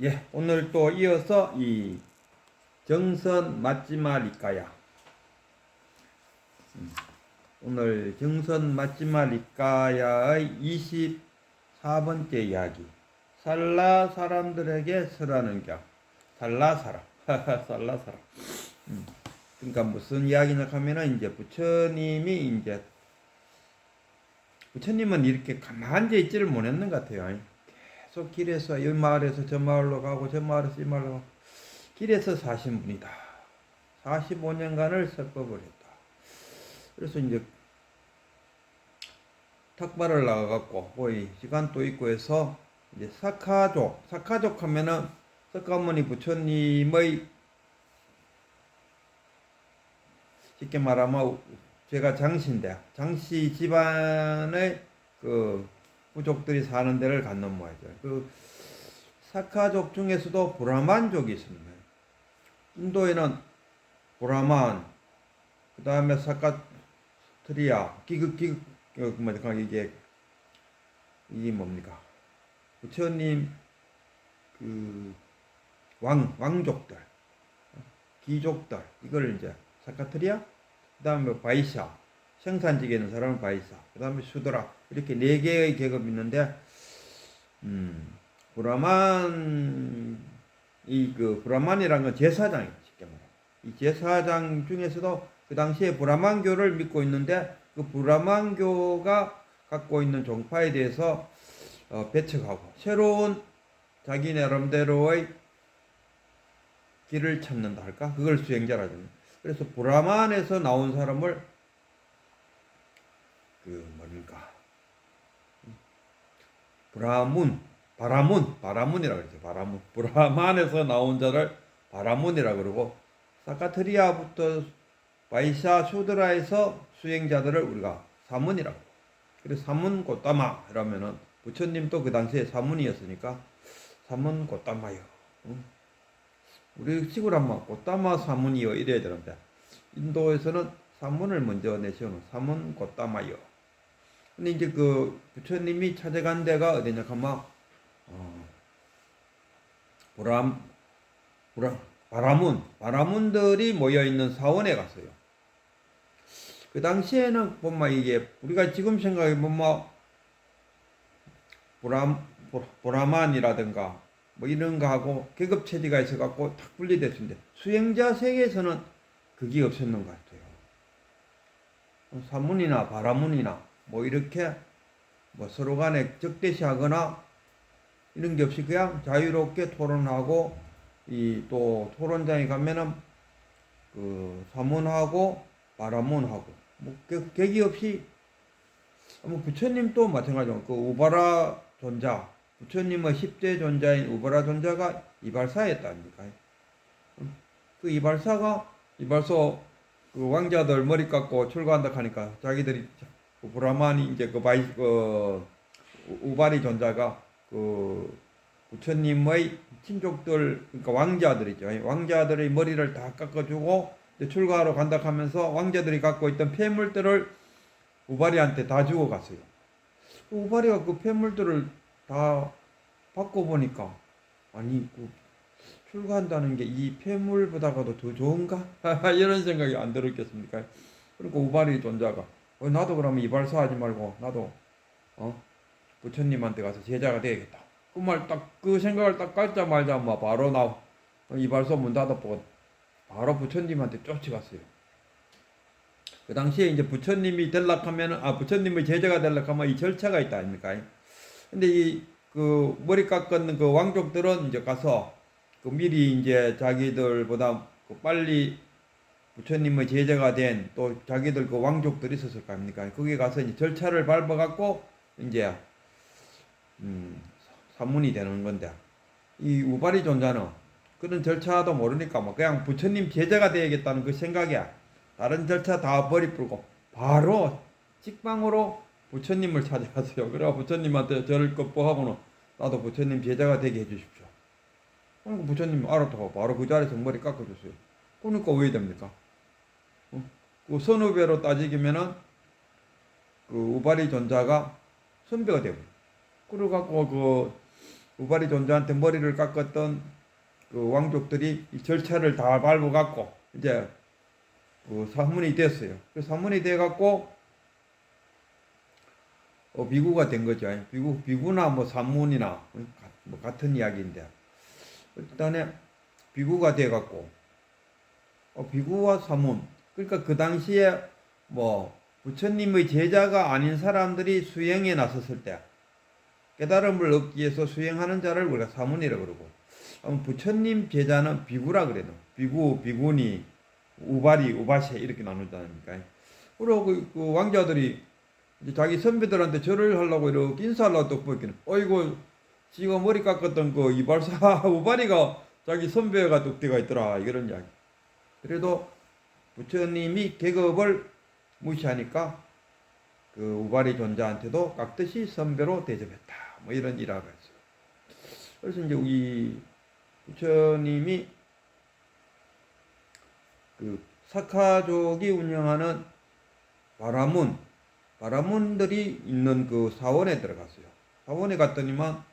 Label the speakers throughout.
Speaker 1: 예, 오늘 또 이어서 이 정선 맛지마 리까야. 음, 오늘 정선 맛지마 리까야의 24번째 이야기. 살라 사람들에게 설하는 경. 살라 사람. 살라 사람. 음, 그러니까 무슨 이야기냐 하면은 이제 부처님이 이제 부처님은 이렇게 가만히 있지를 못했는 것 같아요. 계속 길에서 이 마을에서 저 마을로 가고 저 마을에서 이 마을로 가고 길에서 사신 분이다. 45년간을 설법을 했다. 그래서 이제 탁발을 나가갖고 거의 시간도 있고 해서 이제 사카족 사카족 하면은 석가모니 부처님의 쉽게 말하면 제가 장씨인데 장씨 집안의 그 부족들이 사는 데를 갖는 모양이죠. 그 사카족 중에서도 브라만족이 있습니다. 인도에는 브라만, 그 다음에 사카트리아, 기극 기극 어, 뭐까 이게 이게 뭡니까? 부처님 그 왕 왕족들, 귀족들 이걸 이제 사카트리아, 그 다음에 바이샤, 생산직에 있는 사람은 바이사, 그 다음에 수드라 이렇게 네 개의 계급이 있는데 음, 브라만 이 그 브라만이라는 건 제사장이에요. 쉽게 말하면 이 제사장 중에서도 그 당시에 브라만교를 믿고 있는데 그 브라만교가 갖고 있는 종파에 대해서 어, 배척하고 새로운 자기 나름대로의 길을 찾는다 할까? 그걸 수행자라죠. 그래서 브라만에서 나온 사람을 그 뭡니까? 브라문, 바라문, 바라문이라고 그러죠. 바라문. 브라만에서 나온 자를 바라문이라 그러고 사카트리아부터 바이샤 슈드라에서 수행자들을 우리가 사문이라고. 그래서 사문 꽃다마 이러면은 부처님도 그 당시에 사문이었으니까 사문 꽃다마요. 응? 우리 시골 한번 꽃다마 사문이요 이래야 되는데 인도에서는 사문을 먼저 내세우는 사문 꽃다마요. 근데 이제 그 부처님이 찾아간 데가 어디냐 하면 어, 보람 보람 바라문 바라문들이 모여 있는 사원에 갔어요. 그 당시에는 보면 이게 우리가 지금 생각해 보면 보람 보라만이라든가 뭐 이런 거하고 계급 체제가 있어 갖고 탁 분리됐는데 수행자 세계에서는 그게 없었는 것 같아요. 사문이나 바라문이나 뭐 이렇게 뭐 서로 간에 적대시하거나 이런 게 없이 그냥 자유롭게 토론하고 이 또 토론장에 가면은 그 사문하고 바라문하고 뭐 계- 계기 없이 뭐 부처님도 마찬가지로 그 우바라 존자 부처님의 10대 존자인 우바라 존자가 이발사였다니까. 그 이발사가 이발소 그 왕자들 머리 깎고 출가한다 하니까 자기들이 그 브라만이 이제 그 바이 그 우- 우바리 존자가 그 부처님의 친족들 그러니까 왕자들이죠. 왕자들의 머리를 다 깎아주고 이제 출가하러 간다 하면서 왕자들이 갖고 있던 폐물들을 우바리한테 다 주고 갔어요. 우바리가 그 폐물들을 다 받고 보니까 아니 그 출가한다는 게 이 폐물보다가도 더 좋은가 이런 생각이 안 들었겠습니까? 그리고 우바리 존자가 어, 나도 그러면 이발사 하지 말고 나도 어 부처님한테 가서 제자가 되야겠다. 그 말 딱 그 생각을 딱 깔자마자 막 바로 나 어, 이발소 문 닫아보고 바로 부처님한테 쫓아갔어요. 그 당시에 이제 부처님이 될락 하면 아 부처님의 제자가 될락 하면 이 절차가 있다 아닙니까? 근데 이 그 머리 깎는 그 왕족들은 이제 가서 그 미리 이제 자기들보다 그 빨리 부처님의 제자가 된 또 자기들 그 왕족들이 있었을 거 아닙니까? 거기 가서 이제 절차를 밟아갖고 이제 음, 사문이 되는 건데 이 우바리 존자는 그런 절차도 모르니까 뭐 그냥 부처님 제자가 되야겠다는 그 생각이야. 다른 절차 다 버리고 바로 직방으로 부처님을 찾아갔어요. 그래 부처님한테 저를 껍보하고는 나도 부처님 제자가 되게 해주십시오. 그러니까 부처님 알았다고 바로 그 자리에서 머리 깎아줬어요. 그러니까 왜 됩니까? 어? 그 선후배로 따지기면은 그 우바리 존자가 선배가 되고 그래갖고 그 우발이 존재한테 머리를 깎았던 그 왕족들이 이 절차를 다 밟아 갖고 이제 그 사문이 됐어요. 그 사문이 돼 갖고 어, 비구가 된 거죠. 비구 비구나 뭐 산문이나 뭐 같은 이야기인데 일단에 비구가 돼 갖고 어, 비구와 사문 그러니까 그 당시에 뭐 부처님의 제자가 아닌 사람들이 수행에 나섰을 때 깨달음을 얻기 위해서 수행하는 자를 우리가 사문이라고 그러고 아마 부처님 제자는 비구라 그래요. 비구, 비구니, 우바리, 우바세 이렇게 나누잖아요. 그리고 그, 그 왕자들이 자기 선배들한테 절을 하려고 이렇게 인사하려고 또 보이기는 어이구 지가 머리 깎았던 그 이발사 우바리가 자기 선배가 뚝대가 있더라 이런 이야기. 그래도 부처님이 계급을 무시하니까 그 우바리 존자한테도 깍듯이 선배로 대접했다. 뭐 이런 일화가 있어요. 그래서 이제 이 부처님이 그 사카족이 운영하는 바라문 바라문들이 있는 그 사원에 들어갔어요. 사원에 갔더니만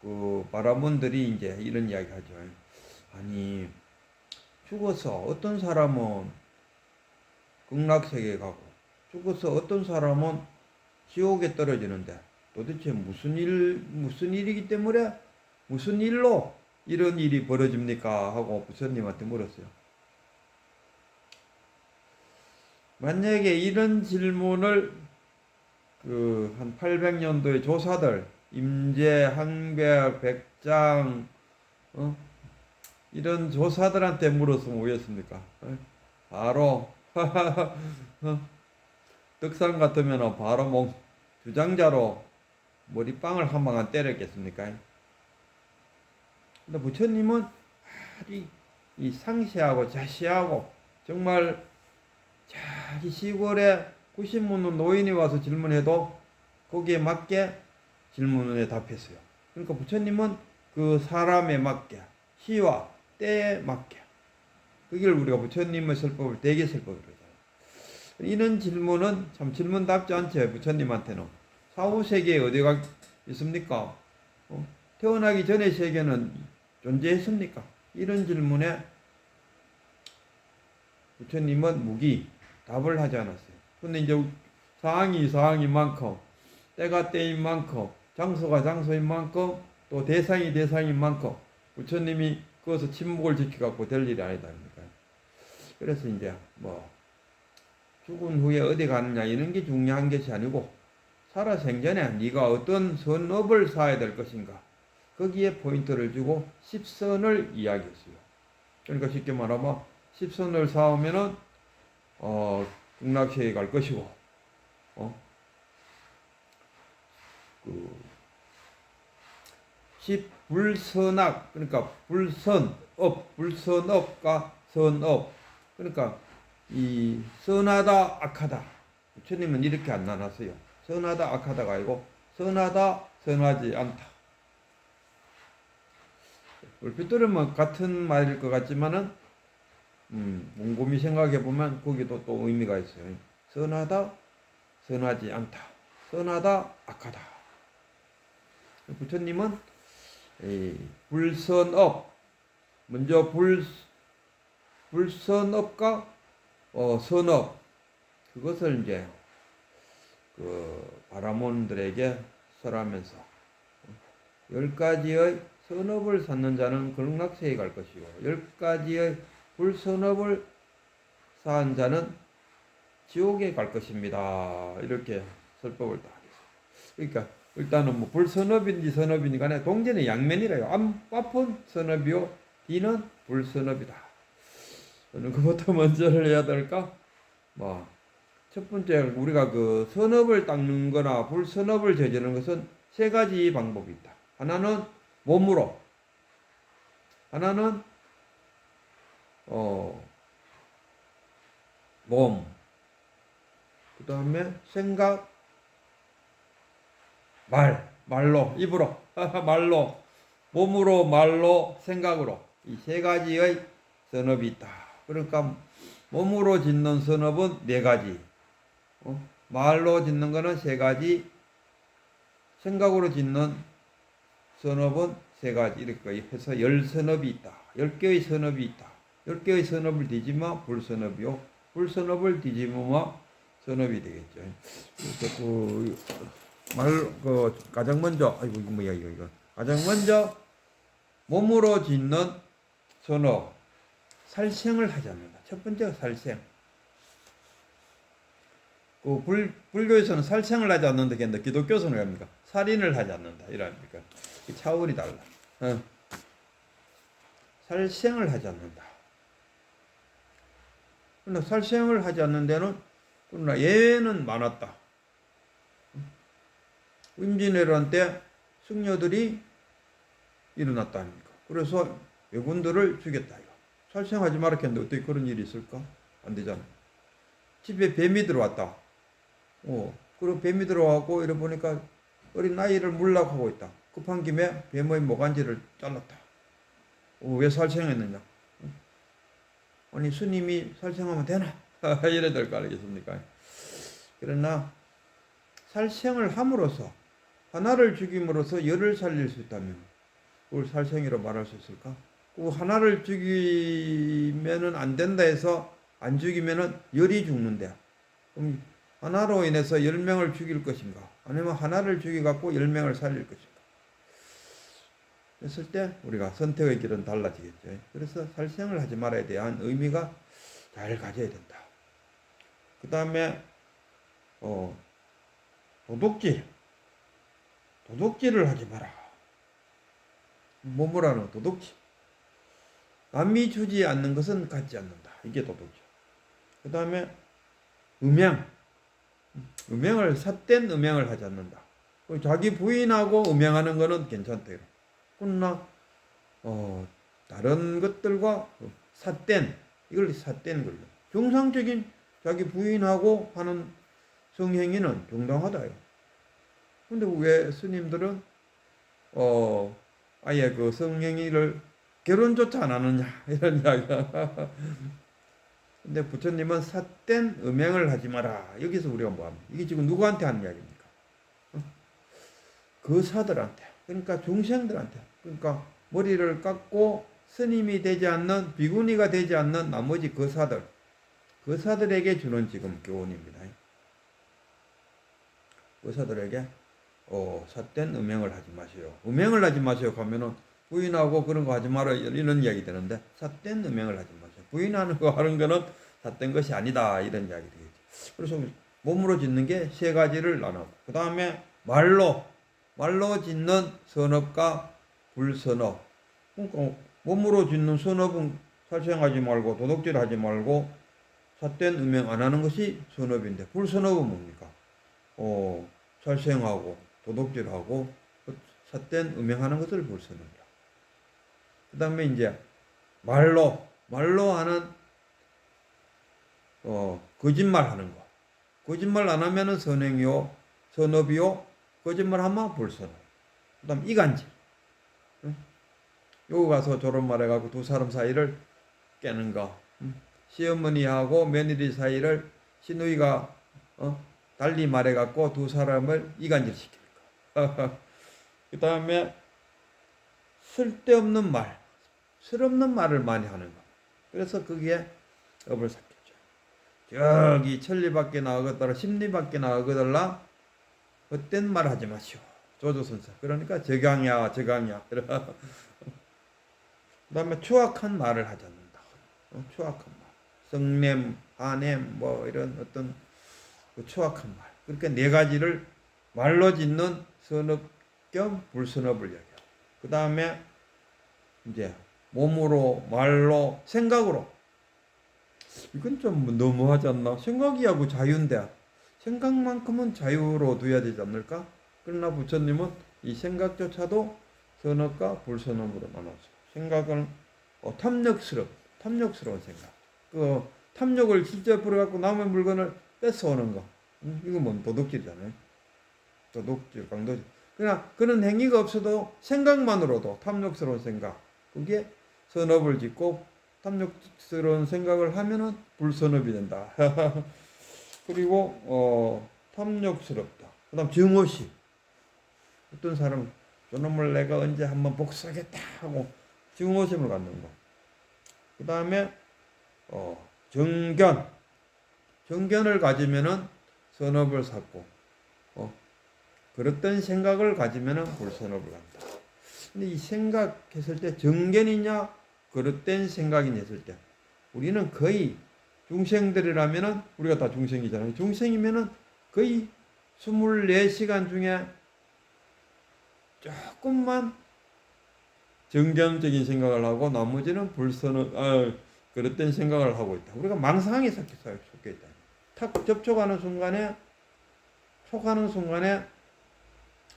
Speaker 1: 그 바라문들이 이제 이런 이야기 하죠. 아니 죽어서 어떤 사람은 극락세계에 가고 죽어서 어떤 사람은 지옥에 떨어지는데 도대체 무슨 일 무슨 일이기 때문에 무슨 일로 이런 일이 벌어집니까 하고 부처님한테 물었어요. 만약에 이런 질문을 그 한 800년도의 조사들 임재, 항백, 백장 어? 이런 조사들한테 물었으면 뭐였습니까? 어? 바로 어? 떡상 같으면 바로 뭐 주장자로 머리빵을 한 방안 때렸겠습니까? 근데 부처님은 아주 이 상시하고 자시하고 정말 자기 시골에 90문 노인이 와서 질문해도 거기에 맞게 질문에 답했어요. 그러니까 부처님은 그 사람에 맞게 시와 때에 맞게 그걸 우리가 부처님의 설법을 대개 설법을 그러잖아요. 이런 질문은 참 질문답지 않죠. 부처님한테는 사후 세계에 어디가 있습니까? 어? 태어나기 전의 세계는 존재했습니까? 이런 질문에 부처님은 무기 답을 하지 않았어요. 근데 이제 상황이 상황인 만큼 때가 때인 만큼 장소가 장소인 만큼 또 대상이 대상인 만큼 부처님이 그것을 침묵을 지켜갖고 될 일이 아니다 아닙니까? 그래서 이제 뭐 죽은 후에 어디 가느냐 이런 게 중요한 것이 아니고 살아 생전에 네가 어떤 선업을 쌓아야 될 것인가 거기에 포인트를 주고 십선을 이야기했어요. 그러니까 쉽게 말하면 십선을 쌓으면은 어 극락세에 갈 것이고 어? 그십 불선악 그러니까 불선업 불선업과 선업 그러니까 이 선하다 악하다 부처님은 이렇게 안 나눴어요. 선하다 악하다가 아니고 선하다 선하지 않다. 얼핏 들으면 같은 말일 것 같지만은 음, 곰곰이 생각해 보면 거기도 또 의미가 있어요. 선하다, 선하지 않다. 선하다, 악하다. 부처님은 이 불선업, 먼저 불 불선업과 어, 선업 그것을 이제 그 바라몬들에게 설하면서 열 가지의 선업을 쌓는 자는 극락세에 갈 것이고 열 가지의 불선업을 쌓은 자는 지옥에 갈 것입니다. 이렇게 설법을 다 하겠어요. 그러니까 일단은 뭐 불선업인지 선업인지 간에 동전의 양면이래요. 앞은 선업이요, 뒤는 불선업이다. 어느 것부터 먼저를 해야 될까? 뭐, 첫 번째, 우리가 그 선업을 닦는 거나 불선업을 저지르는 것은 세 가지 방법이 있다. 하나는 몸으로, 하나는 어, 몸, 그 다음에 생각, 말, 말로, 입으로, 말로, 몸으로, 말로, 생각으로 이 세 가지의 선업이 있다. 그러니까 몸으로 짓는 선업은 네 가지, 어? 말로 짓는 거는 세 가지, 생각으로 짓는 선업은 세 가지 이렇게 해서 열 선업이 있다. 열 개의 선업이 있다. 열 개의 선업을 뒤집어 불선업이요. 불선업을 뒤집으면 선업이 되겠죠. 그래서 그 말, 그, 가장 먼저, 아이고, 이거 뭐야, 이거, 이거. 가장 먼저, 몸으로 짓는 선업, 살생을 하지 않는다. 첫 번째가 살생. 그 불, 불교에서는 살생을 하지 않는다 했는데 기독교에서는 뭡니까? 살인을 하지 않는다. 이랍니까? 이 차원이 달라. 어. 살생을 하지 않는다. 그러나 살생을 하지 않는 데는 그러나 예외는 많았다. 임진왜란 때 승려들이 일어났다 아닙니까? 그래서 왜군들을 죽였다. 살생하지 말라 했는데 어떻게 그런 일이 있을까? 안 되잖아. 집에 뱀이 들어왔다. 어, 그리고 뱀이 들어와고 이래 보니까 어린 아이를 물라고 하고 있다. 급한 김에 뱀의 모간지를 잘랐다. 어, 왜 살생했느냐? 어? 아니 스님이 살생하면 되나? 이래 될 거 아니겠습니까? 그러나 살생을 함으로써 하나를 죽임으로써 열을 살릴 수 있다면 그걸 살생이라 말할 수 있을까? 그 하나를 죽이면은 안 된다 해서 안 죽이면은 열이 죽는데 그럼 하나로 인해서 열 명을 죽일 것인가? 아니면 하나를 죽여 갖고 열 명을 살릴 것인가? 했을 때 우리가 선택의 길은 달라지겠죠. 그래서 살생을 하지 말아야 대한 의미가 잘 가져야 된다. 그 다음에 어, 도둑질, 도둑질을 하지 마라. 뭐뭐라는 도둑질. 남이 주지 않는 것은 갖지 않는다. 이게 도둑질. 그 다음에 음양, 음양을 삿된 음양을 하지 않는다. 자기 부인하고 음양하는 거는 괜찮대요. 그러나 어, 다른 것들과 삿된 이걸 삿된 걸로 정상적인 자기 부인하고 하는 성행위는 정당하다요. 근데 왜 스님들은 어 아예 그 성행위를 결혼조차 안 하느냐 이런 이야기가 근데 부처님은 삿된 음행을 하지 마라. 여기서 우리가 뭐합니까? 이게 지금 누구한테 하는 이야기입니까? 어? 그 사들한테. 그러니까 중생들한테. 그러니까 머리를 깎고 스님이 되지 않는 비구니가 되지 않는 나머지 거사들. 거사들에게 주는 지금 교훈입니다. 의사들에게 어, 삿된 음행을 하지 마세요. 음행을 하지 마세요. 하면은 부인하고 그런 거 하지 마라 이런 이야기 되는데 삿된 음행을 하지 마세요. 부인하는 거 하는 거는 삿된 것이 아니다 이런 이야기 되겠죠. 그래서 몸으로 짓는 게 세 가지를 나누고 그 다음에 말로 말로 짓는 선업과 불선업. 그러니까 몸으로 짓는 선업은 살생하지 말고 도둑질하지 말고 삿된 음행 안 하는 것이 선업인데 불선업은 뭡니까? 어, 살생하고 도둑질하고 삿된 음행하는 것을 불선업이라. 그 다음에 이제 말로 말로 하는 어, 거짓말 하는 거. 거짓말 안 하면은 선행이요, 선업이요, 거짓말 하면 불선업. 그 다음 이간질. 응? 요거 가서 저런 말 해갖고 두 사람 사이를 깨는 거. 응? 시어머니하고 며느리 사이를 시누이가 어? 달리 말해갖고 두 사람을 이간질 시키는 거. 그 다음에 쓸데없는 말, 쓸없는 말을 많이 하는 거. 그래서 거기에 업을 삭혔죠. 저기 천리 밖에 나가거더라, 심리 밖에 나가거더라, 헛된 말 하지 마시오. 조조선사. 그러니까 저강이야, 저강이야. 그 다음에 추악한 말을 하지 않는다. 어, 추악한 말. 성냄, 아냄, 뭐 이런 어떤 그 추악한 말. 그러니까 네 가지를 말로 짓는 선업 겸 불선업을 얘기해요. 그 다음에 이제 몸으로, 말로, 생각으로. 이건 좀 너무하지 않나? 생각이하고 자유인데 생각만큼은 자유로 둬야 되지 않을까? 그러나 부처님은 이 생각조차도 선업과 불선업으로 나눴어요. 생각은 어, 탐욕스러운, 탐욕스러운 생각. 그 탐욕을 실제 부려갖고 남의 물건을 뺏어오는 거. 음, 이건 뭐 도둑질이잖아요. 도둑질, 강도질. 그러나 그런 행위가 없어도 생각만으로도 탐욕스러운 생각. 그게 선업을 짓고 탐욕스러운 생각을 하면은 불선업이 된다. 그리고 어, 탐욕스럽다. 그다음 증오심. 어떤 사람은 저놈을 내가 언제 한번 복수하겠다 하고 증오심을 갖는 거. 그 다음에 어, 정견. 정견을 가지면은 선업을 어, 그렇던 생각을 가지면은 불선업을 간다. 근데 이 생각했을 때 정견이냐 그릇된 생각이냐 했을 때 우리는 거의 중생들이라면은 우리가 다 중생이잖아요. 중생이면은 거의 24시간 중에 조금만 정견적인 생각을 하고 나머지는 불선을 아, 그릇된 생각을 하고 있다. 우리가 망상에 속해 있다. 탁 접촉하는 순간에 촉하는 순간에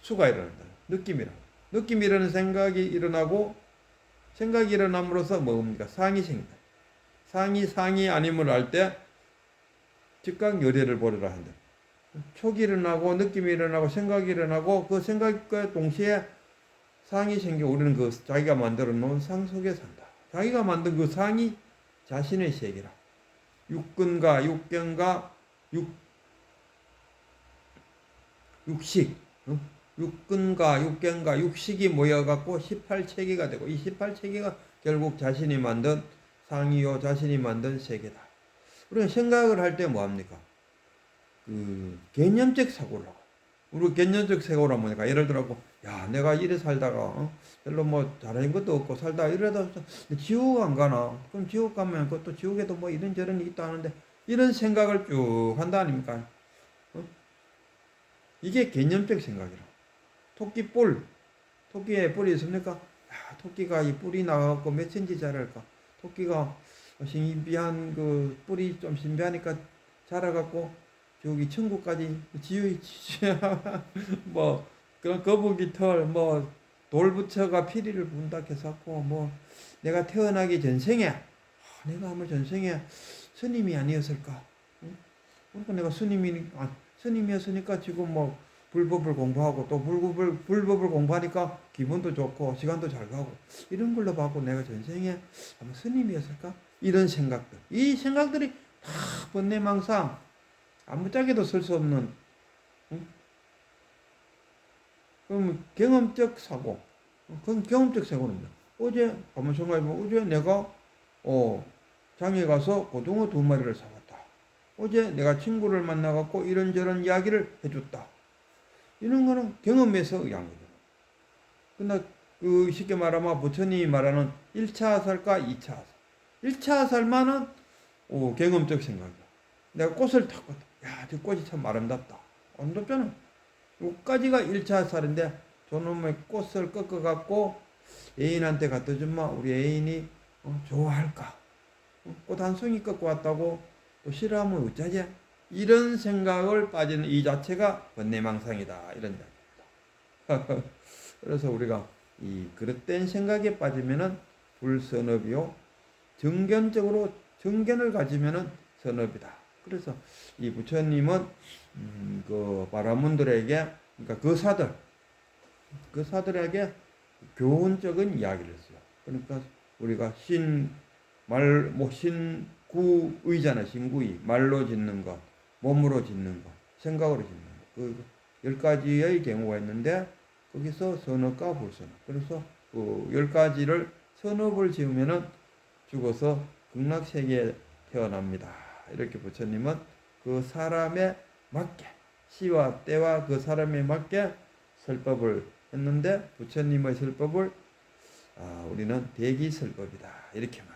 Speaker 1: 수가 일어난다. 느낌이라. 느낌이라는 생각이 일어나고 생각이 일어남으로써 뭡니까? 상이 생긴다. 상이 상이 아님을 알 때 즉각 열애를 보려라 한다. 촉이 일어나고 느낌이 일어나고 생각이 일어나고 그 생각과 동시에 상이 생겨 우리는 그 자기가 만들어 놓은 상 속에 산다. 자기가 만든 그 상이 자신의 세계라. 육근과 육경과 육 육식 어? 육근과 육경과 육식이 모여갖고 18체계가 되고 이 18체계가 결국 자신이 만든 상이요 자신이 만든 세계다. 우리가 생각을 할 때 뭐합니까? 그 개념적 사고를 하고 우리 개념적 사고라 뭐니까 예를 들어 야 내가 이래 살다가 어? 별로 뭐 잘하는 것도 없고 살다가 이러다 지옥 안 가나 그럼 지옥 가면 그것도 지옥에도 뭐 이런 저런 일이 있다 하는데 이런 생각을 쭉 한다 아닙니까 어? 이게 개념적 생각이라 토끼 뿔. 토끼에 뿔이 있습니까? 야 토끼가 이 뿔이 나가고 몇 센치 자랄까? 토끼가 신비한 그 뿔이 좀 신비하니까 자라갖고 저기 천국까지 지유이 뭐 그런 거북이 털 뭐 돌부처가 피리를 분다 해서고 뭐 내가 태어나기 전생에 아, 내가 아마 전생에 스님이 아니었을까? 응? 그러니까 내가 스님이 아, 스님이었으니까 지금 뭐 불법을 공부하고 또 불법을 불법을 공부하니까 기분도 좋고 시간도 잘 가고 이런 걸로 봐고 내가 전생에 아마 스님이었을까 이런 생각들 이 생각들이 다 번뇌망상 아무짝에도 쓸 수 없는 응? 그럼 경험적 사고 그건 경험적 사고입니다. 어제 한번 생각해보면 어제 내가 어 장에 가서 고등어 두 마리를 사왔다. 어제 내가 친구를 만나갖고 이런저런 이야기를 해줬다. 이런 거는 경험에서 의한 거죠. 근데 그 쉽게 말하면 부처님이 말하는 1차 살과 2차 살. 1차 살만은 오, 경험적 생각이야. 내가 꽃을 탔거든. 야, 저 꽃이 참 아름답다. 아름답잖아. 요까지가 1차 살인데 저놈의 꽃을 꺾어갖고 애인한테 갖다 주면 우리 애인이 어, 좋아할까? 어, 꽃한 송이 꺾고 왔다고 또 싫어하면 어쩌지? 이런 생각을 빠지는 이 자체가 번뇌망상이다. 이런 이야기입니다. 그래서 우리가 이 그릇된 생각에 빠지면은 불선업이요. 정견적으로 정견을 가지면은 선업이다. 그래서 이 부처님은 음, 그 바라문들에게 그러니까 그 사들 그 사들에게 교훈적인 이야기를 했어요. 그러니까 우리가 신 말뭐 신구 의잖아 신구의 말로 짓는 것, 몸으로 짓는 것, 생각으로 짓는 것. 그 열 가지의 경우가 있는데 거기서 선업과 불선업. 그래서 그 열 가지를 선업을 지으면은 죽어서 극락 세계에 태어납니다. 이렇게 부처님은 그 사람에 맞게 시와 때와 그 사람에 맞게 설법을 했는데 부처님의 설법을 아, 우리는 대기 설법이다 이렇게 말.